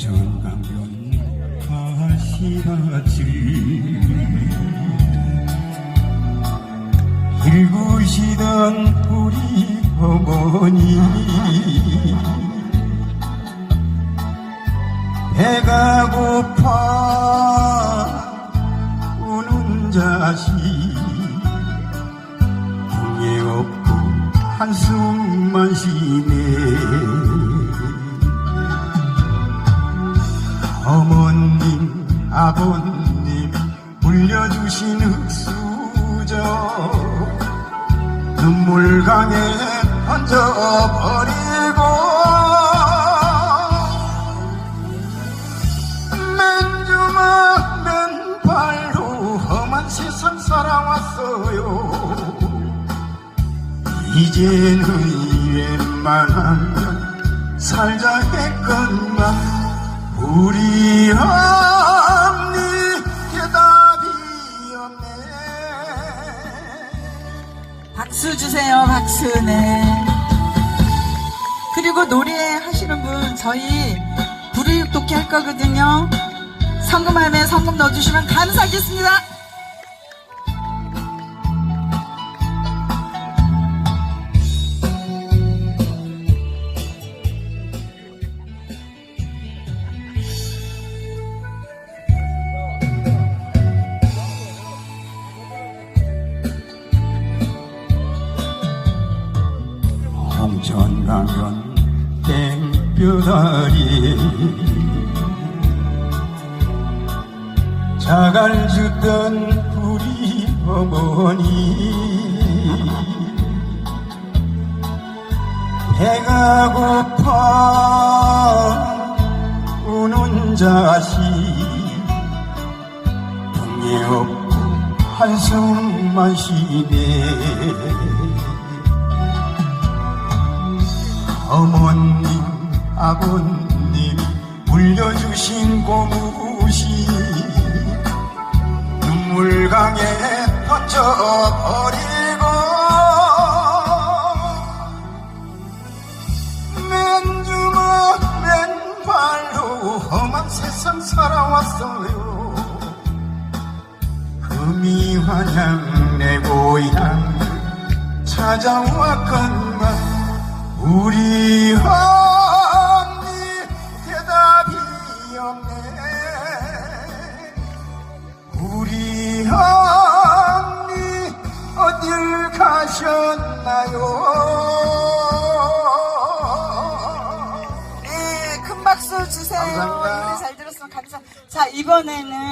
전강변 가시다지 일구시던 우리 어머니. 배가 고파 우는 자식. 풍에 없고 한숨만 쉬네. 아버님 물려주신 흙수저. 눈물강에 던져버리고. 맨주먹 맨발로 험한 세상 살아왔어요. 이제는 웬만하면 살자 했건만 우리 언 박수 주세요, 박수, 네. 그리고 노래 하시는 분, 저희 불이육독기 할 거거든요. 성금함에 성금 넣어주시면 감사하겠습니다. 홍천 가면 땡볕아리. 자갈 주던 우리 어머니. 배가 고파 우는 자식. 등에 없고 한숨만 쉬네 어머님, 아버님, 물려주신 고무신 눈물강에 던져버리고. 맨주먹 맨발로 험한 세상 살아왔어요. 금이 환양 내 고향 찾아왔건만 우리 언니 대답이 없네 우리 언니 어딜 가셨나요 네, 큰 박수 주세요. 감사합니다. 노래 잘 들었으면 감사. 자, 이번에는